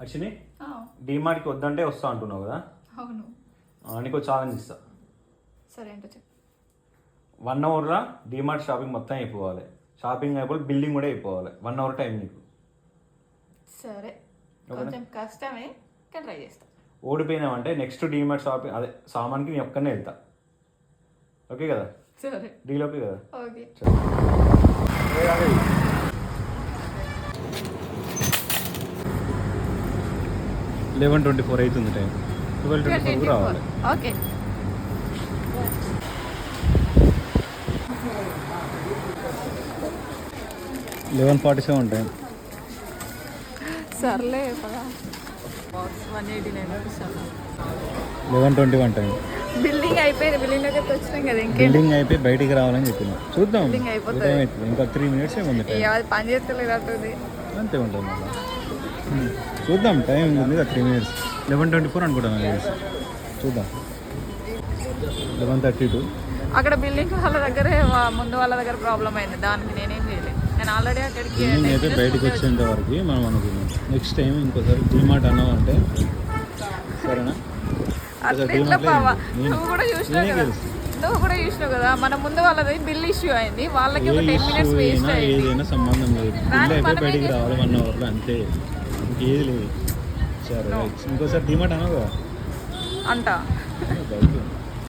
అక్షిని ఆ, డీమార్ట్కి వద్దంటే వస్తా అంటున్నావు కదా? అవును. నీకు ఛాలెంజ్ ఇస్తా. సరే ఏంటో చెప్పు. వన్ అవర్లో డీమార్ట్ షాపింగ్ మొత్తం అయిపోవాలి. షాపింగ్ అయిపోయి బిల్డింగ్ కూడా అయిపోవాలి. వన్ అవర్ టైం నీకు. సరే. కొంచెం కష్టమే కానీ ట్రై చేస్తా. ఓడిపోయినామంటే నెక్స్ట్ డీమార్ట్ షాపింగ్ అదే సామాన్కి నేను ఒక్కనే వెళ్తా. ఓకే కదా? సరే. డీల్ ఓకే కదా? ఓకే. లెవెన్ ట్వంటీ ఫోర్ అవుతుంది టైం ట్వెల్వ్ ట్వంటీ ఫోర్కి రావాలి. Okay eleven forty seven time సర్లే eleven twenty one time building అయిపోయింది బిల్డింగ్ దగ్గరికి వచ్చినాం కదా ఇంకేం? బిల్డింగ్ అయిపోయి బయటికి రావాలని చెప్పిన. చూద్దాం. అయిపోతుంది. ఇంకా త్రీ మినిట్స్ ఏముంది అది పని చేస్తలేదు అంతే ఉంటుంది. హ్మ్. చూద్దాం టైం ఉంది కదా three minutes eleven twenty four అనుకుంటాను. చూద్దాం. లెవెన్ థర్టీ టూ అక్కడ బిల్డింగ్ వాళ్ళ దగ్గరే ముందు వాళ్ళ దగ్గర ప్రాబ్లం అయింది. దానికి నేనేం చేయలేదు. నేను ఆల్రెడీ అక్కడికి అయితే బయటకు వచ్చేంత వరకు మనం అనుకున్నాం. నెక్స్ట్ టైం ఇంకోసారి డిమార్ట్ అన్నావు అంటే సరేనా నువ్వు కూడా చూసినావు కదా. నువ్వు కూడా చూసినావు కదా. మన ముందు వాళ్ళది బిల్ ఇష్యూ అయింది. వాళ్ళకి ఒక టెన్ మినిట్స్ వేస్ట్ అయింది. ఏదైనా సంబంధం లేదు. బయటికి? రావాలి వన్ అవర్లో అంతే. లేదు సరే. ఇంకోసారి డిమార్ట్ అన్నావు కదా అంట.